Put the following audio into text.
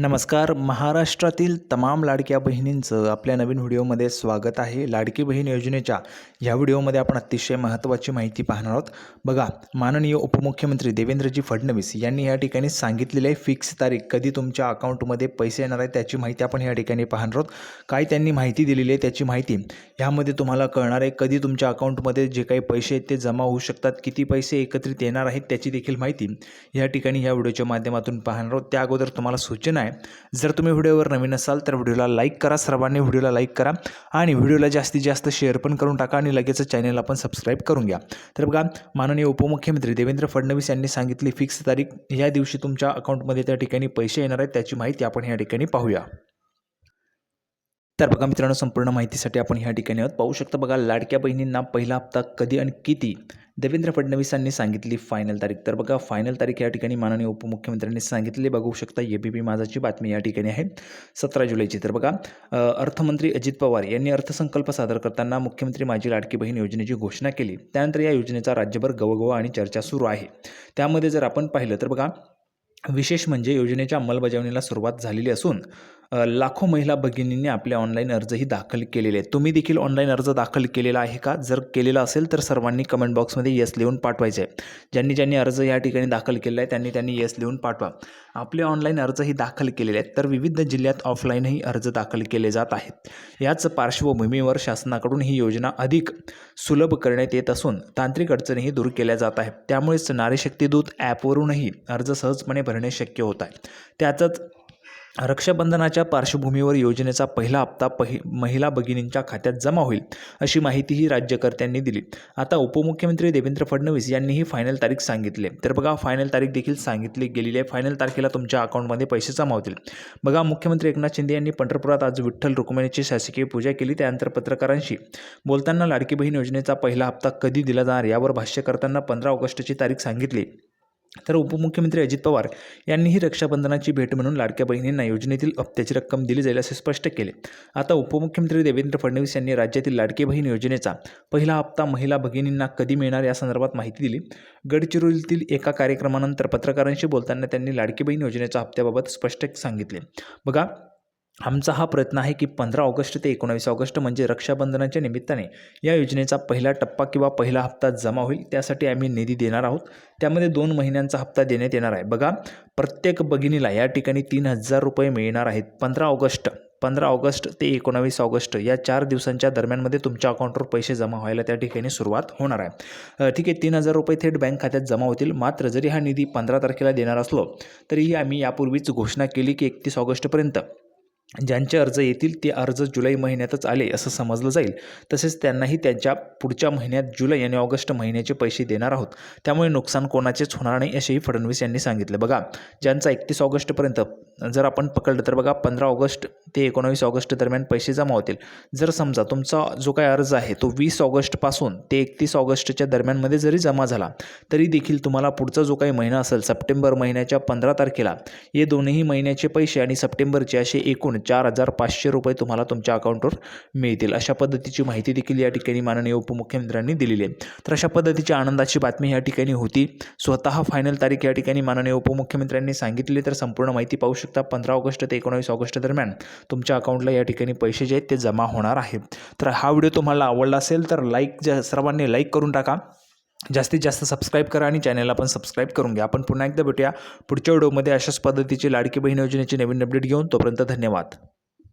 नमस्कार. महाराष्ट्रातील तमाम लाडक्या बहिणींचं आपल्या नवीन व्हिडिओमध्ये स्वागत आहे. लाडकी बहीण योजनेच्या ह्या व्हिडिओमध्ये आपण अतिशय महत्त्वाची माहिती पाहणार आहोत. बघा माननीय उपमुख्यमंत्री देवेंद्रजी फडणवीस यांनी या ठिकाणी सांगितलेली आहे फिक्स तारीख कधी तुमच्या अकाउंटमध्ये पैसे येणार आहे त्याची माहिती आपण या ठिकाणी पाहणार आहोत. काय त्यांनी माहिती दिलेली आहे त्याची माहिती ह्यामध्ये तुम्हाला कळणार आहे कधी तुमच्या अकाउंटमध्ये जे काही पैसे आहेत ते जमा होऊ शकतात किती पैसे एकत्रित येणार आहेत त्याची देखील माहिती या ठिकाणी ह्या व्हिडिओच्या माध्यमातून पाहणार आहोत. त्या अगोदर तुम्हाला सूचना आहे जर तुम्ही व्हिडिओवर नवीन असाल तर व्हिडिओला लाईक करा. सर्वांनी व्हिडिओला लाईक करा आणि व्हिडिओला जास्तीत जास्त शेअर पण करून टाका आणि लगेच चॅनलला पण सबस्क्राईब करून घ्या. तर बघा माननीय उपमुख्यमंत्री देवेंद्र फडणवीस यांनी सांगितली फिक्स तारीख या दिवशी तुमच्या अकाउंटमध्ये त्या ठिकाणी पैसे येणार आहेत त्याची माहिती आपण या ठिकाणी पाहूया. तर बघा मित्रांनो संपूर्ण माहितीसाठी आपण ह्या ठिकाणी आहोत. पाहू शकता बघा लाडक्या बहिणींना पहिला हप्ता कधी आणि किती? देवेंद्र फडणवीसांनी सांगितली फायनल तारीख. तर बघा फायनल तारीख या ठिकाणी माननीय उपमुख्यमंत्र्यांनी सांगितली बघू शकता ए बी पी माझाची बातमी या ठिकाणी आहे. सतरा जुलैची. तर बघा अर्थमंत्री अजित पवार यांनी अर्थसंकल्प सादर करताना मुख्यमंत्री माझी लाडकी बहीण योजनेची घोषणा केली. त्यानंतर या योजनेचा राज्यभर गवगवा आणि चर्चा सुरू आहे. त्यामध्ये जर आपण पाहिलं तर बघा विशेष म्हणजे योजनेच्या अंमलबजावणीला सुरुवात झालेली असून लाखो महिला भगिनींनी आपले ऑनलाईन अर्जही दाखल केलेले आहेत. तुम्ही देखील ऑनलाईन अर्ज दाखल केलेला आहे का? जर केलेला असेल तर सर्वांनी कमेंट बॉक्समध्ये येस लिहून पाठवायचे. आहे ज्यांनी ज्यांनी अर्ज या ठिकाणी दाखल केलेला आहे त्यांनी त्यांनी येस लिहून पाठवा. आपले ऑनलाईन अर्जही दाखल केलेले आहेत तर विविध जिल्ह्यात ऑफलाईनही अर्ज दाखल केले जात आहेत. याच पार्श्वभूमीवर शासनाकडून ही योजना अधिक सुलभ करण्यात येत असून तांत्रिक अडचणीही दूर केल्या जात आहेत. त्यामुळेच नारीशक्तीदूत ॲपवरूनही अर्ज सहजपणे भरणे शक्य होत आहे. त्याचाच रक्षाबंधनाच्या पार्श्वभूमीवर योजनेचा पहिला हप्ता पहि महिला भगिनींच्या खात्यात जमा होईल अशी माहितीही राज्यकर्त्यांनी दिली. आता उपमुख्यमंत्री देवेंद्र फडणवीस यांनीही फायनल तारीख सांगितली. तर बघा फायनल तारीख देखील सांगितली गेलेली आहे. फायनल तारखेला तुमच्या अकाउंटमध्ये पैसे जमा होतील. बघा मुख्यमंत्री एकनाथ शिंदे यांनी पंढरपुरात आज विठ्ठल रुक्मिणीची शासकीय पूजा केली. त्यानंतर पत्रकारांशी बोलताना लाडकी बहीण योजनेचा पहिला हप्ता कधी दिला जाणार यावर भाष्य करताना पंधरा ऑगस्टची तारीख सांगितली. तर उपमुख्यमंत्री अजित पवार यांनीही रक्षाबंधनाची भेट म्हणून लाडक्या बहिणींना योजनेतील हप्त्याची रक्कम दिली जाईल असे स्पष्ट केले. आता उपमुख्यमंत्री देवेंद्र फडणवीस यांनी राज्यातील लाडकी बहीण योजनेचा पहिला हप्ता महिला भगिनींना कधी मिळणार या संदर्भात माहिती दिली. गडचिरोलीतील एका कार्यक्रमानंतर पत्रकारांशी बोलताना त्यांनी लाडकी बहीण योजनेच्या हप्त्याबाबत स्पष्ट सांगितले. बघा आमचा हा प्रयत्न आहे की पंधरा ऑगस्ट ते एकोणावीस ऑगस्ट म्हणजे रक्षाबंधनाच्या निमित्ताने या योजनेचा पहिला टप्पा किंवा पहिला हप्ता जमा होईल. त्यासाठी आम्ही निधी देणार आहोत. त्यामध्ये दोन महिन्यांचा हप्ता देण्यात येणार आहे. बघा प्रत्येक भगिनीला या ठिकाणी तीन हजार रुपये मिळणार आहेत. पंधरा ऑगस्ट पंधरा ऑगस्ट ते एकोणावीस ऑगस्ट या चार दिवसांच्या दरम्यानमध्ये तुमच्या अकाउंटवर पैसे जमा व्हायला त्या ठिकाणी सुरुवात होणार आहे. ठीक आहे तीन हजार रुपये थेट बँक खात्यात जमा होतील. मात्र जरी हा निधी पंधरा तारखेला देणार असलो तरीही आम्ही यापूर्वीच घोषणा केली की एकतीस ऑगस्टपर्यंत ज्यांचे अर्ज येतील ते अर्ज जुलै महिन्यातच आले असं समजलं जाईल. तसेच त्यांनाही त्यांच्या पुढच्या महिन्यात जुलै आणि ऑगस्ट महिन्याचे पैसे देणार आहोत. त्यामुळे नुकसान कोणाचेच होणार नाही असेही फडणवीस यांनी सांगितलं. बघा ज्यांचा एकतीस ऑगस्टपर्यंत जर आपण पकडलं तर बघा पंधरा ऑगस्ट ते एकोणावीस ऑगस्ट दरम्यान पैसे जमा होतील. जर समजा तुमचा जो काही अर्ज आहे तो वीस ऑगस्टपासून ते एकतीस ऑगस्टच्या दरम्यानमध्ये जरी जमा झाला तरी देखील तुम्हाला पुढचा जो काही महिना असेल सप्टेंबर महिन्याच्या पंधरा तारखेला हे दोन्ही महिन्याचे पैसे आणि सप्टेंबरचे असे एकूण चार हजार पाचशे रुपये तुम्हाला तुमच्या अकाउंटवर मिळतील. अशा पद्धतीची माहिती देखील या ठिकाणी माननीय उपमुख्यमंत्र्यांनी दिलेली आहे. तर अशा पद्धतीची आनंदाची बातमी या ठिकाणी होती. स्वतः फायनल तारीख या ठिकाणी माननीय उपमुख्यमंत्र्यांनी सांगितली तर संपूर्ण माहिती पाहू शकता पंधरा ऑगस्ट ते एकोणावीस ऑगस्ट दरम्यान. तुमच्या अकाउंटला या ठिकाणी पैसे जे आहेत ते जमा होणार आहे. तर हा व्हिडिओ तुम्हाला आवडला असेल तर लाईक ज्या सर्वांनी लाईक करून टाका. जास्तीत जास्त सबस्क्राईब करा आणि चॅनलला पण सबस्क्राईब करून घ्या. आपण पुन्हा एकदा भेटूया पुढच्या व्हिडिओमध्ये. अशाच पद्धतीची लाडकी बहीण योजनेची नवीन अपडेट घेऊन तोपर्यंत धन्यवाद.